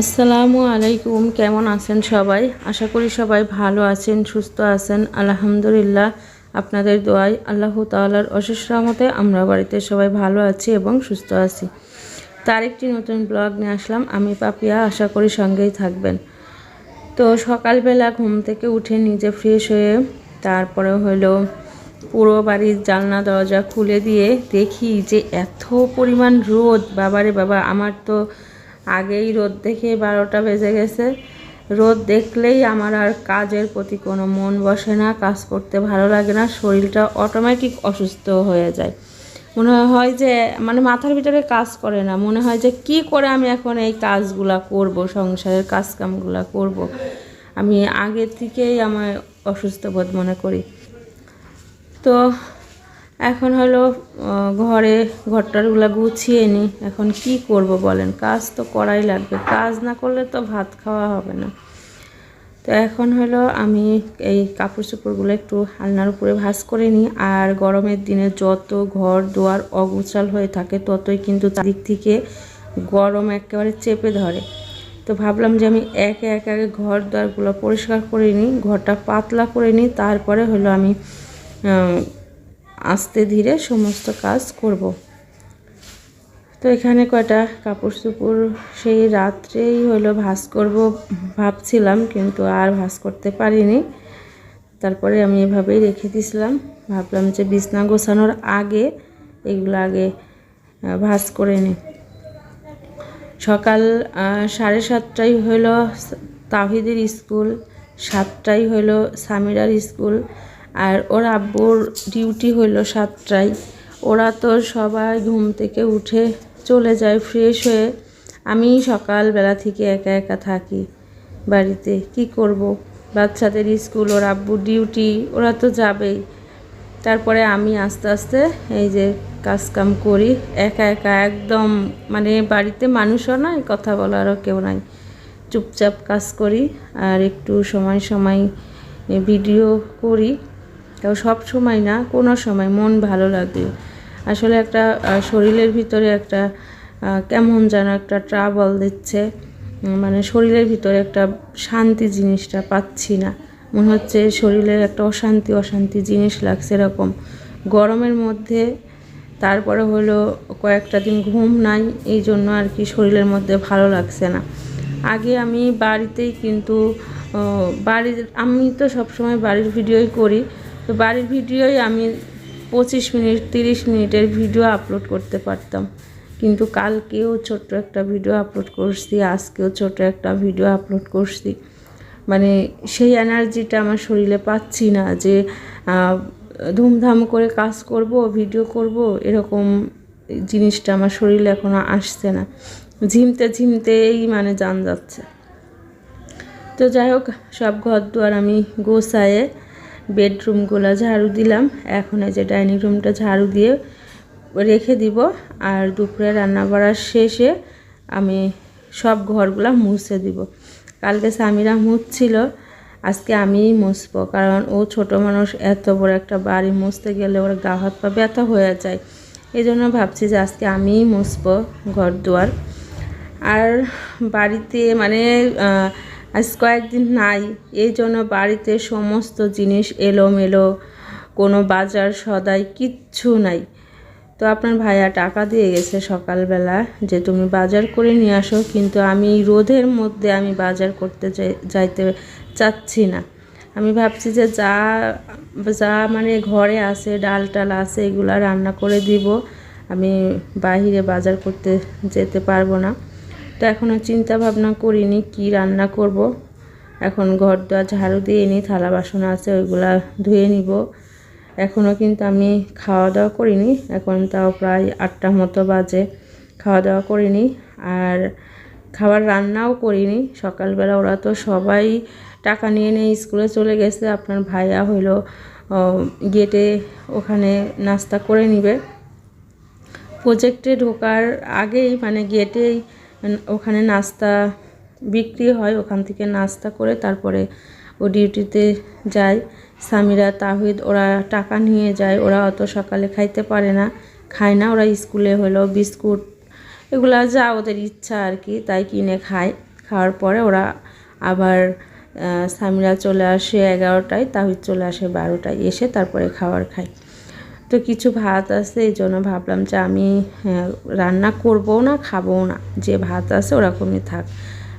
আসসালামু আলাইকুম, কেমন আছেন সবাই? আশা করি সবাই ভালো আছেন, সুস্থ আছেন। আলহামদুলিল্লাহ, আপনাদের দোয়াই আল্লাহ তাআলার অশেষ রহমতে আমরা বাড়িতে সবাই ভালো আছি এবং সুস্থ আছি। তার একটি নতুন ব্লগ নিয়ে আসলাম। আমি পাপিয়া, আশা করি সঙ্গেই থাকবেন। তো সকালবেলা ঘুম থেকে উঠে নিজে ফ্রেশ হয়ে তারপরে হলো পুরো বাড়ির জানলা, দরজা খুলে দিয়ে দেখি যে এত পরিমাণ রোদ। বাবারে বাবা, আমার তো আগেই রোদ দেখে বারোটা বেজে গেছে। রোদ দেখলেই আমার আর কাজের প্রতি কোনো মন বসে না, কাজ করতে ভালো লাগে না, শরীরটা অটোমেটিক অসুস্থ হয়ে যায়। মনে হয় যে মানে মাথার ভিতরে কাজ করে না, মনে হয় যে কি করে আমি এখন এই কাজগুলা করব, সংসারের কাজকামগুলা করব। আমি আগের থেকেই আমার অসুস্থ বোধ মনে করি। তো এখন হলো ঘরে ঘরটারগুলো গুছিয়ে নিই এখন কি করব বলেন? কাজ তো করাই লাগবে। কাজ না করলে তো ভাত খাওয়া হবে না। তো এখন হলো আমি এই কাপড় চোপড়গুলো একটু আলনার উপরে ভাঁজ করে নিই। আর গরমের দিনে যত ঘর দুয়ার অগোছাল হয়ে থাকে, ততই কিন্তু দিক থেকে গরম একেবারে চেপে ধরে। তো ভাবলাম যে আমি একে একে আগে ঘর দুয়ারগুলো পরিষ্কার করে নিই, ঘরটা পাতলা করে নিই। তারপরে হলো আমি আস্তে ধীরে সমস্ত কাজ করব। তো এখানে কয়টা কাপড় চোপড়? সেই রাত্রেই হলো ভাঁজ করব ভাবছিলাম, কিন্তু আর ভাঁজ করতে পারিনি। তারপরে আমি এভাবেই রেখে দিয়েছিলাম ভাবলাম যে বিছনা গোছানোর আগে এগুলো আগে ভাঁজ করে নিই সকাল সাড়ে সাতটায় হলো তাহিদের স্কুল, সাতটায় হলো সামিরার স্কুল আর ওর আব্বুর ডিউটি হলো সাতটায়। ওরা তো সবাই ঘুম থেকে উঠে চলে যায় ফ্রেশ হয়ে। আমি সকালবেলা থেকে একা একা থাকি বাড়িতে। কি করব? বাচ্চাদের স্কুল, ওর আব্বুর ডিউটি, ওরা তো যাবেই। তারপরে আমি আস্তে আস্তে এই যে কাজ কাম করি। একা একা একদম মানে বাড়িতে মানুষও নাই, কথা বলারও কেউ নাই। চুপচাপ কাজ করি আর একটু সময় সময় ভিডিও করি। তাও সব সময় না, কোনো সময় মন ভালো লাগে। আসলে একটা শরীরের ভিতরে একটা কেমন যেন একটা ট্রাবল দিচ্ছে। মানে শরীরের ভিতরে একটা শান্তি জিনিসটা পাচ্ছি না। মনে হচ্ছে শরীরের একটা অশান্তি অশান্তি জিনিস লাগছে এরকম। গরমের মধ্যে তারপরে হলো কয়েকটা দিন ঘুম নাই, এই জন্য আর কি শরীরের মধ্যে ভালো লাগছে না। আগে আমি বাড়িতেই কিন্তু বাড়ির, আমি তো সবসময় বাড়ির ভিডিওই করি। তো বাড়ির ভিডিওই আমি পঁচিশ মিনিট, তিরিশ মিনিটের ভিডিও আপলোড করতে পারতাম। কিন্তু কালকেও ছোট্ট একটা ভিডিও আপলোড করছি, আজকেও ছোট একটা ভিডিও আপলোড করছি। মানে সেই এনার্জিটা আমার শরীরে পাচ্ছি না যে ধুমধাম করে কাজ করব ভিডিও করব, এরকম জিনিসটা আমার শরীরে এখনও আসছে না। ঝিমতে ঝিমতেই মানে জান যাচ্ছে। তো যাই হোক, সব ঘর দুয়ার আমি গোছায়ে বেডরুমগুলো ঝাড়ু দিলাম। এখন এই যে ডাইনিং রুমটা ঝাড়ু দিয়ে রেখে দিব। আর দুপুরে রান্না বাড়ার শেষে আমি সব ঘরগুলো মুছে দিব। কালকে স্বামীরা মুছছিল, আজকে আমিই মুছবো। কারণ ও ছোট মানুষ, এত বড় একটা বাড়ি মুছতে গেলে ওর গা হাত পা ব্যথা হয়ে যায়। এই জন্য ভাবছি যে আজকে আমিই মুছবো ঘর দুয়ার আর বাড়িতে মানে আজ কয়েকদিন নাই, এই জন্য বাড়িতে সমস্ত জিনিস এলোমেলো, কোনো বাজার সদাই কিচ্ছু নাই। তো আপনার ভাইয়া টাকা দিয়ে গেছে সকালবেলা যে তুমি বাজার করে নিয়ে আসো, কিন্তু আমি রোদের মধ্যে আমি বাজার করতে যাই- যাইতে চাচ্ছি না। আমি ভাবছি যে যা যা মানে ঘরে আছে ডাল টাল আছে, এগুলা রান্না করে দিব। আমি বাহিরে বাজার করতে যেতে পারব না। তো এখনও চিন্তা ভাবনা করিনি কি রান্না করব। এখন ঘর দোয়া ঝাড়ু দিয়ে নিই থালা বাসন আছে, ওইগুলা ধুয়ে নিব। এখনও কিন্তু আমি খাওয়া দাওয়া করিনি, এখন তাও প্রায় আটটা মতো বাজে। খাওয়া দাওয়া করিনি আর খাবার রান্নাও করিনি। সকালবেলা ওরা তো সবাই টাকা নিয়ে নিয়ে স্কুলে চলে গেছে, আপনার ভাইয়া হইল গেটে ওখানে নাস্তা করে নিবে। প্রজেক্টে ঢোকার আগেই মানে গেটেই ওখানে নাস্তা বিক্রি হয়, ওখান থেকে নাস্তা করে তারপরে ও ডিউটিতে যায়। সামিরা, তাহিদ, ওরা টাকা নিয়ে যায়, ওরা অত সকালে খাইতে পারে না, খায় না, ওরা স্কুলে হলো বিস্কুট, এগুলা যা ওদের ইচ্ছা আর কি, তাই কিনে খায়। খাওয়ার পরে ওরা আবার সামিরা চলে আসে এগারোটায়, তাহিদ চলে আসে বারোটায়, এসে তারপরে খাবার খায়। তো কিছু ভাত আছে এই জন্য ভাবলাম যে আমি আহ, রান্না করব না খাব না। যে ভাত আছে ওরকমই থাক।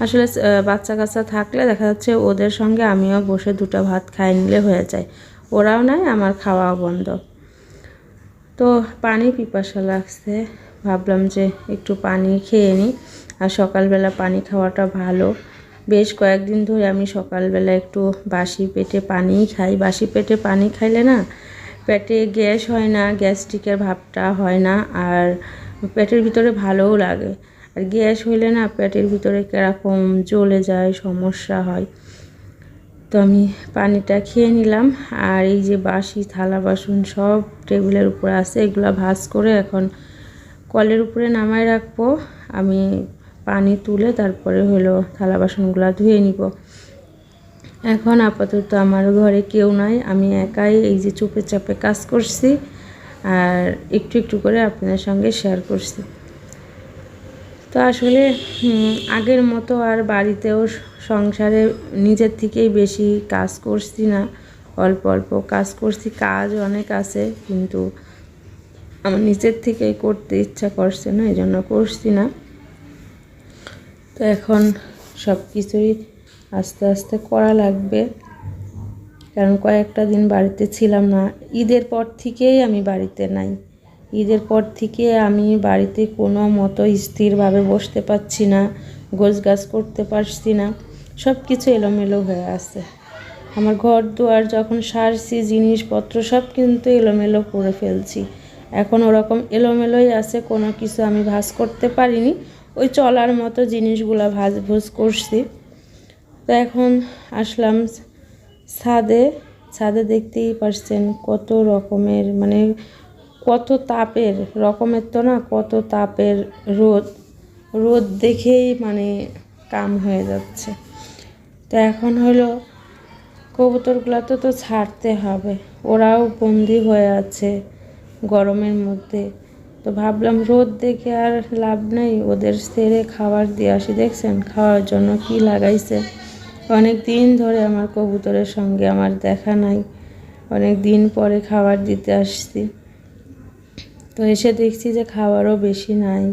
আসলে বাচ্চা কাচ্চা থাকলে দেখা যাচ্ছে ওদের সঙ্গে আমিও বসে দুটো ভাত খাই নিলে হয়ে যায়। ওরাও নাই আমার খাওয়া বন্ধ। তো পানি পিপাসা লাগছে। ভাবলাম যে একটু পানি খেয়ে নিই। আর সকালবেলা পানি খাওয়াটা ভালো। বেশ কয়েকদিন ধরে আমি সকালবেলা একটু বাসি পেটে পানিই খাই। বাসি পেটে পানি খাইলে না পেটে গ্যাস হয় না, গ্যাস্ট্রিকের ভাবটা হয় না, আর পেটের ভিতরে ভালোও লাগে। আর গ্যাস হইলে না পেটের ভিতরে কীরকম জ্বলে যায়, সমস্যা হয়। তো আমি পানিটা খেয়ে নিলাম, আর এই যে বাসি, থালা বাসন সব টেবিলের উপরে আছে, এগুলো ভাজ করে এখন কলের উপরে নামায় রাখব। আমি পানি তুলে তারপরে হলো থালা বাসনগুলো ধুয়ে নিব। এখন আপাতত আমার ঘরে কেউ নাই। আমি একাই এই যে চুপে চাপে কাজ করছি আর একটু একটু করে আপনাদের সঙ্গে শেয়ার করছি। তো আসলে আগের মতো আর বাড়িতেও সংসারে নিজের থেকেই বেশি কাজ করছি না। অল্প অল্প কাজ করছি, কাজ অনেক আছে, কিন্তু আমার নিজের থেকেই করতে ইচ্ছা করছে না এই জন্য করছি না। তো এখন সব কিছুই আস্তে আস্তে করা লাগবে। কারণ কয়েকটা দিন বাড়িতে ছিলাম না। ঈদের পর থেকেই আমি বাড়িতে নাই। ঈদের পর থেকে আমি বাড়িতে কোনো মতো স্থিরভাবে বসতে পারছি না, গোছগাছ করতে পারছি না। সব কিছু এলোমেলো হয়ে আছে। আমার ঘর দুয়ার যখন সারছি, জিনিসপত্র সব কিন্তু এলোমেলো করে ফেলছি। এখন ওরকম এলোমেলোই আছে, কোনো কিছু আমি ভাজ করতে পারিনি। ওই চলার মতো জিনিসগুলো ভাজ ভুজ করছি। তো এখন আসলাম ছাদে। ছাদে দেখতেই পারছেন কত রকমের মানে কত তাপের, রকমের তো না কত তাপের রোদ। রোদ দেখেই মানে কাম হয়ে যাচ্ছে। তো এখন হলো কবুতরগুলো তো তো ছাড়তে হবে, ওরাও বন্দি হয়ে আছে গরমের মধ্যে। তো ভাবলাম রোদ দেখে আর লাভ নেই, ওদের সেরে খাবার দিয়ে আসি। দেখছেন, খাওয়ার জন্য কি লাগাইছে। অনেক দিন ধরে আমার কবুতরের সঙ্গে আমার দেখা নাই। অনেক দিন পরে খাবার দিতে আসছি। তো এসে দেখছি যে খাবারও বেশি নাই।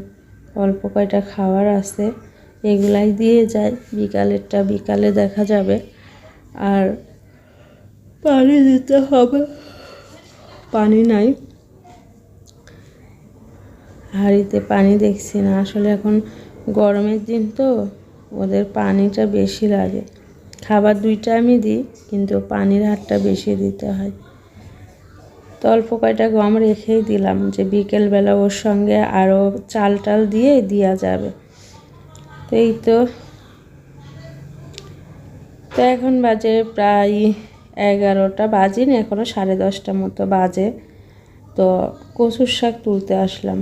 অল্প কয়টা খাবার আছে, এগুলাই দিয়ে যায় বিকালেরটা বিকালে দেখা যাবে। আর পানি দিতে হবে। পানি নাই। হাঁড়িতে পানি দেখছি না। আসলে এখন গরমের দিন তো, ওদের পানিটা বেশি লাগে। খাবার দুইটা আমি দিই, কিন্তু পানির হারটা বেশি দিতে হয়। তো অল্প কয়টা গম রেখেই দিলাম যে বিকেলবেলা ওর সঙ্গে আরও চাল টাল দিয়ে দেওয়া যাবে। তো এই তো। তো এখন বাজে প্রায় এগারোটা, বাজেনি এখনও সাড়ে দশটা মতো বাজে। তো কচুর শাক তুলতে আসলাম।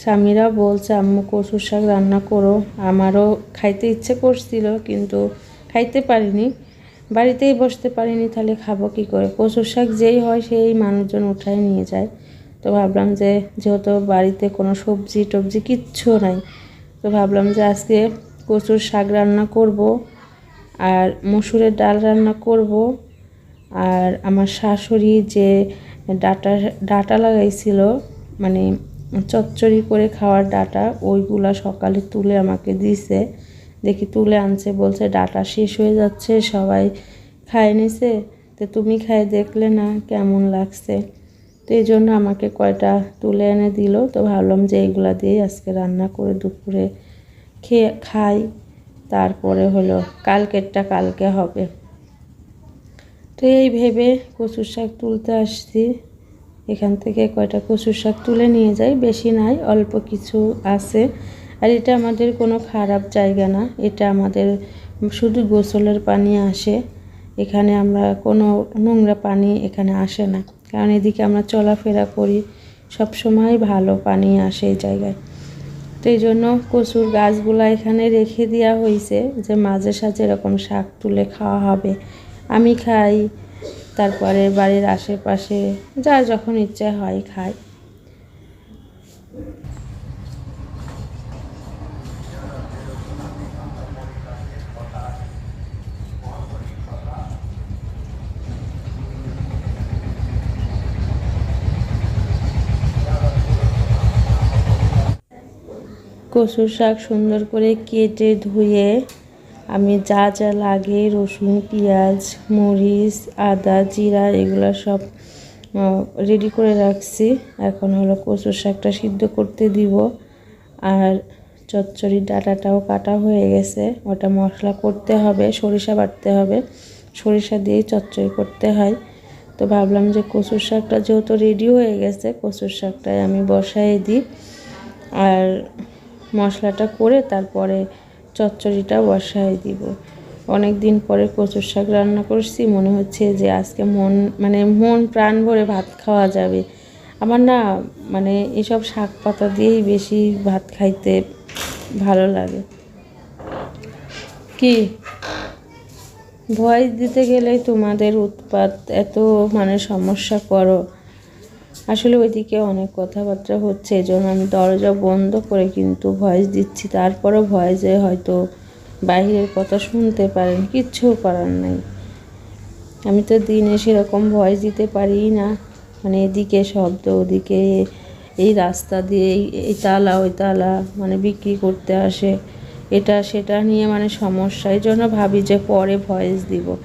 স্বামীরা বলছে, আম্মু, কচুর শাক রান্না করো। আমারও খাইতে ইচ্ছে করছিল, কিন্তু খাইতে পারিনি, বাড়িতেই বসতে পারিনি, তাহলে খাব কী করে? কচুর শাক যেই হয় সেই মানুষজন উঠায় নিয়ে যায়। তো ভাবলাম যে, যেহেতু বাড়িতে কোনো সবজি টবজি কিচ্ছু নাই, তো ভাবলাম যে আজকে কচুর শাক রান্না করব আর মসুরের ডাল রান্না করব। আর আমার শাশুড়ি যে ডাটা ডাটা লাগাইছিল মানে চচ্চড়ি করে খাওয়ার ডাটা, ওইগুলা সকালে তুলে আমাকে দিছে। দেখি তুলে আনছে, বলছে ডাটা শেষ হয়ে যাচ্ছে, সবাই খায় নিছে। তো তুমি খায় দেখলে না কেমন লাগছে। তো এই জন্য আমাকে কয়টা তুলে এনে দিল। তো ভাবলাম যে এইগুলা দিয়ে আজকে রান্না করে দুপুরে খেয়ে খাই। তারপরে হলো কালকেরটা কালকে হবে। তো এই ভেবে কচুর শাক তুলতে আসছি। এখান থেকে কয়টা কচুর শাক তুলে নিয়ে যাই। বেশি নাই, অল্প কিছু আছে। আর এটা আমাদের কোনো খারাপ জায়গা না। এটা আমাদের শুধু গোসলের পানি আসে। এখানে আমরা কোনো নোংরা পানি এখানে আসে না। কারণ এদিকে আমরা চলাফেরা করি, সব সময় ভালো পানি আসে এই জায়গায়। তো এই জন্য কচুর গাছগুলো এখানে রেখে দেওয়া হয়েছে যে মাঝে সাঝে এরকম শাক তুলে খাওয়া হবে। আমি খাই, তারপরে বাড়ির আশেপাশে যা যখন ইচ্ছে হয় খায় কচুর শাক সুন্দর করে কেটে ধুয়ে আমি যা যা লাগে, রসুন, পেঁয়াজ, মরিচ, আদা, জিরা, এগুলো সব রেডি করে রাখছি। এখন হলো কচুর শাকটা সিদ্ধ করতে দিব। আর চচ্চড়ির ডাটাটাও কাটা হয়ে গেছে। ওটা মশলা করতে হবে, সরিষা বাটতে হবে। সরিষা দিয়েই চচ্চড়ি করতে হয়। তো ভাবলাম যে কচুর শাকটা যেহেতু রেডি হয়ে গেছে, কচুর শাকটাই আমি বসাই দিই। আর মশলাটা করে তারপরে চচ্চড়িটা বসাই দিব। অনেক দিন পরে কচুর শাক রান্না করছি, মনে হচ্ছে যে আজকে মন মানে মন প্রাণ ভরে ভাত খাওয়া যাবে। আমার না মানে এসব শাক পাতা দিয়েই বেশি ভাত খাইতে ভালো লাগে। কি? ভয় দিতে গেলেই তোমাদের উৎপাত এত মানে সমস্যা করো। আসলে ওইদিকে অনেক কথাবার্তা হচ্ছে, এই জন্য আমি দরজা বন্ধ করে কিন্তু ভয়েস দিচ্ছি। তারপরও ভয়েসে হয়তো বাইরের কথা শুনতে পারেন কিচ্ছু করার নাই। আমি তো দিনে সেরকম ভয়েস দিতে পারি না। মানে এদিকে শব্দ, ওদিকে এই রাস্তা দিয়ে এই তালা, ওই তালা মানে বিক্রি করতে আসে। এটা সেটা নিয়ে মানে সমস্যা। এই জন্য ভাবি যে পরে ভয়েস দিব।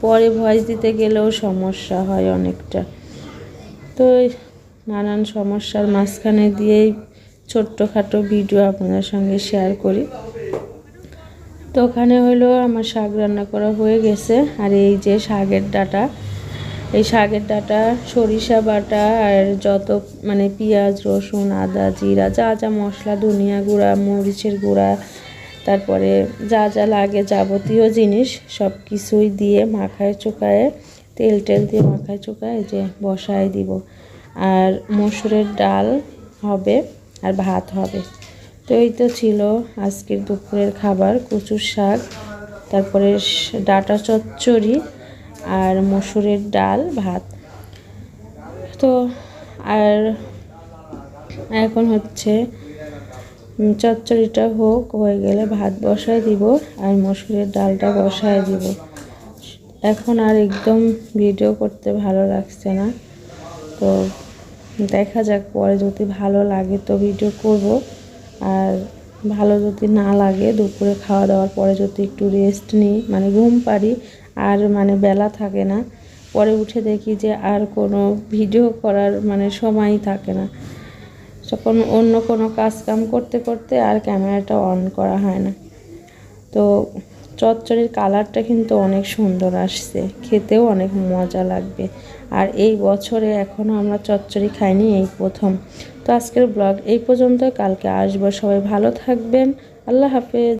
পরে ভয়েস দিতে গেলেও সমস্যা হয় অনেকটা। তো নানান সমস্যার মাঝখানে দিয়েই ছোট্টখাটো ভিডিও আপনাদের সঙ্গে শেয়ার করি। তো ওখানে হলো আমার শাক রান্না করা হয়ে গেছে, আর এই যে শাকের ডাটা, এই শাকের ডাটা, সরিষা বাটা, আর যত মানে পেঁয়াজ, রসুন, আদা, জিরা, যা যা মশলা, ধনিয়া গুঁড়া, মরিচের গুঁড়া, তারপরে যা যা লাগে যাবতীয় জিনিস সব কিছুই দিয়ে মাখায় চোকায় তেল টেল দিয়ে মাখায় চোকায় যে বসায় দিব। আর মসুরের ডাল হবে আর ভাত হবে। তো এই তো ছিল আজকের দুপুরের খাবার, কচুর শাক, তারপরে ডাটা চচ্চড়ি আর মসুরের ডাল, ভাত। তো আর এখন হচ্ছে চচ্চড়িটা হোক, হয়ে গেলে ভাত বসায় দিব আর মসুরের ডালটা বসায় দিব। এখন আর একদম ভিডিও করতে ভালো লাগছে না। তো দেখা যাক, পরে যদি ভালো লাগে তো ভিডিও করব। আর ভালো যদি না লাগে, দুপুরে খাওয়া দাওয়ার পরে যদি একটু রেস্ট নিই মানে ঘুম পারি আর মানে বেলা থাকে না, পরে উঠে দেখি যে আর কোনো ভিডিও করার মানে সময়ই থাকে না। তখন অন্য কোনো কাজ কাম করতে করতে আর ক্যামেরাটা অন করা হয় না। তো চচ্চড়ির কালারটা কিন্তু অনেক সুন্দর আসছে। খেতেও অনেক মজা লাগবে। আর এই বছরে এখনও আমরা চচ্চড়ি খাইনি, এই প্রথম। তো আজকের ব্লগ এই পর্যন্ত কালকে আসব সবাই। ভালো থাকবেন। আল্লাহ হাফেজ।